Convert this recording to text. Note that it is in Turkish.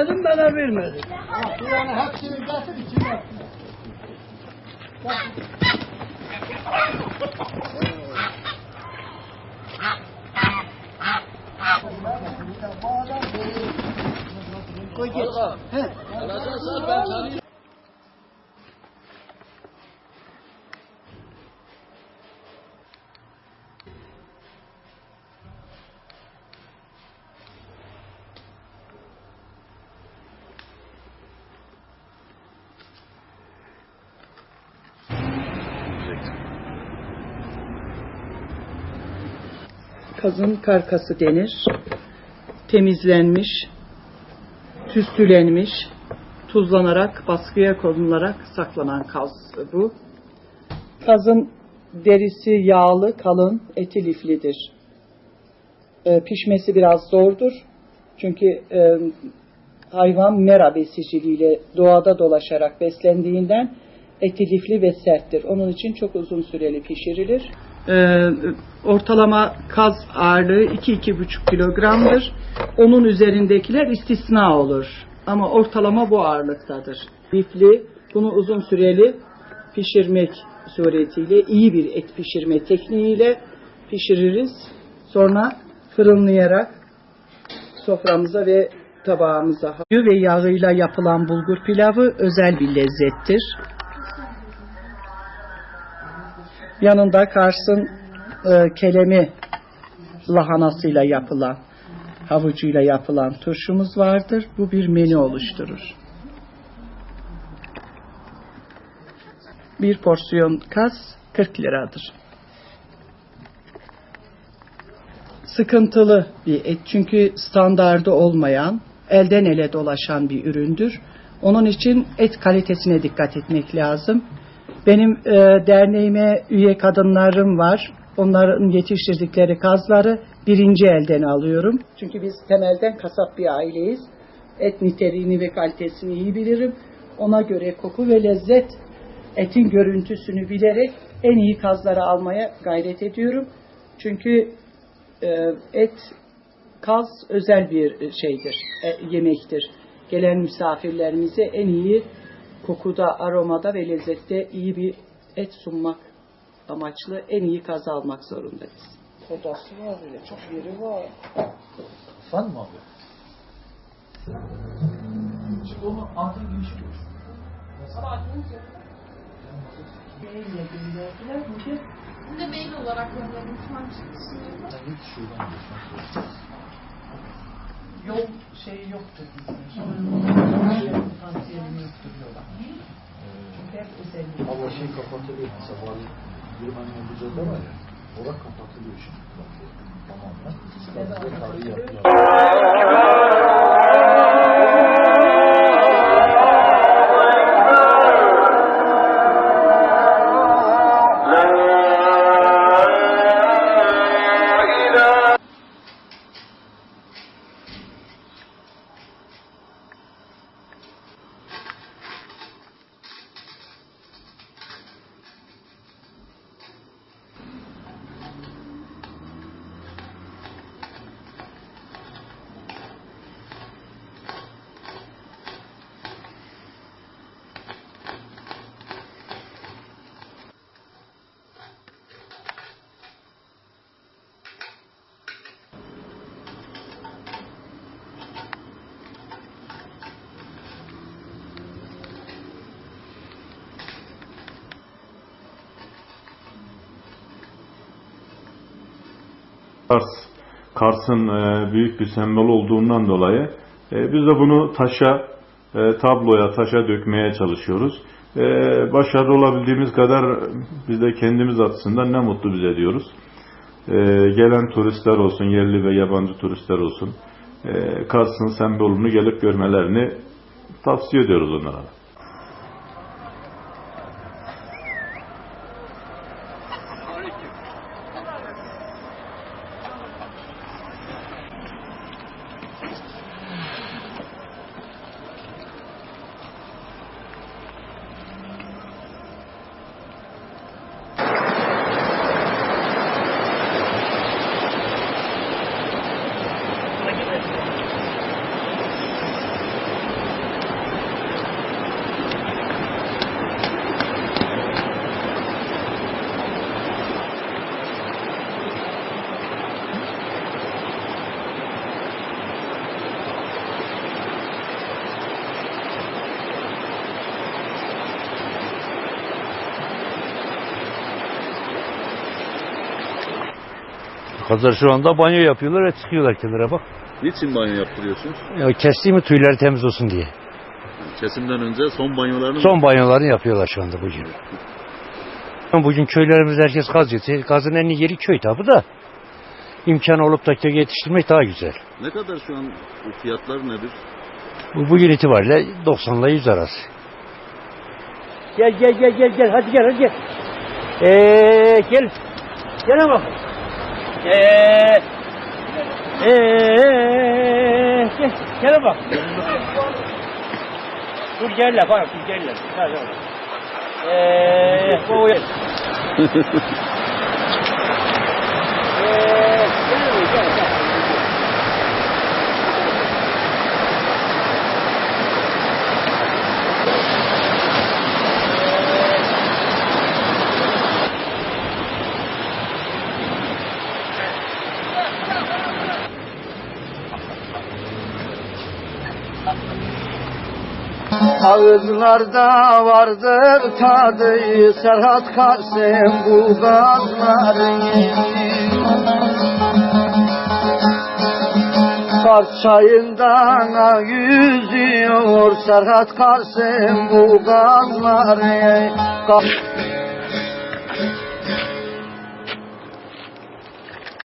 Dedim bana vermedi. Yani hepsini getir içine. Koy geç. He. Kazın karkası denir. Temizlenmiş, tüstülenmiş, tuzlanarak, baskıya konularak saklanan kaz bu. Kazın derisi yağlı, kalın, eti liflidir. Ee, pişmesi biraz zordur. Çünkü e, hayvan mera besiciliğiyle doğada dolaşarak beslendiğinden eti lifli ve serttir. Onun için çok uzun süreli pişirilir. Ee, ortalama kaz ağırlığı 2-2,5 kilogramdır. Onun üzerindekiler istisna olur. Ama ortalama bu ağırlıktadır. Lifli, bunu uzun süreli pişirmek suretiyle, iyi bir et pişirme tekniğiyle pişiririz. Sonra fırınlayarak soframıza ve tabağımıza ve yağıyla yapılan bulgur pilavı özel bir lezzettir. Yanında Kars'ın e, kelemi lahanasıyla yapılan, havucuyla yapılan turşumuz vardır. Bu bir menü oluşturur. Bir porsiyon kaz 40 liradır. Sıkıntılı bir et çünkü standardı olmayan, elden ele dolaşan bir üründür. Onun için et kalitesine dikkat etmek lazım. Benim e, derneğime üye kadınlarım var. Onların yetiştirdikleri kazları birinci elden alıyorum. Çünkü biz temelden kasap bir aileyiz. Et niteliğini ve kalitesini iyi bilirim. Ona göre koku ve lezzet, etin görüntüsünü bilerek en iyi kazları almaya gayret ediyorum. Çünkü e, et, kaz özel bir şeydir, e, yemektir. Gelen misafirlerimize en iyi kokuda, aromada ve lezzette iyi bir et sunmak amaçlı en iyi kazı almak zorundayız. Odası var bile, çok yeri var. Sen mi abi? Şimdi onu antren geniş diyor. Neyle gönderdiler? Bugün Bir de mail olarak gönderdim. Şu an çıkışını yapalım. Sen git şuradan yol şeyi yoktur yoktur şey kapatılıyor. Sabah Yırman'ın Buca'da var ya. Orada kapatılıyor şimdi. Tamamen. Sadece tarihi yapıyor. Kars, Kars'ın e, büyük bir sembol olduğundan dolayı e, biz de bunu taşa, e, tabloya, taşa dökmeye çalışıyoruz. E, başarılı olabildiğimiz kadar biz de kendimiz açısından ne mutlu bize diyoruz. E, gelen turistler olsun, yerli ve yabancı turistler olsun, e, Kars'ın sembolünü gelip görmelerini tavsiye ediyoruz onlara. Kazlar şu anda banyo yapıyorlar ve çıkıyorlar kenara bak. Niçin banyo yaptırıyorsunuz? Ya kestiğimi tüyleri temiz olsun diye. Kesimden önce son banyolarını Son banyolarını yapıyorlar şu anda bugün. Bugün köylerimiz herkes kaz yetiyor. Kazın en iyi yeri köy tabi da. İmkanı olup da köy yetiştirmek daha güzel. ne kadar şu an bu fiyatlar nedir? Bu bugün itibariyle 90 ile 100 arası. Gel gel gel gel gel hadi gel hadi gel. Ee, gel. Gel ama. Ee, ee, gel, gel bak. Dur gel la bak dur gel la. Hadi hadi. Ee, bu Ağızlarda vardır tadı Serhat Karsem bu gazların Kars çayından yüzüyor Serhat Karsem bu gazları Kars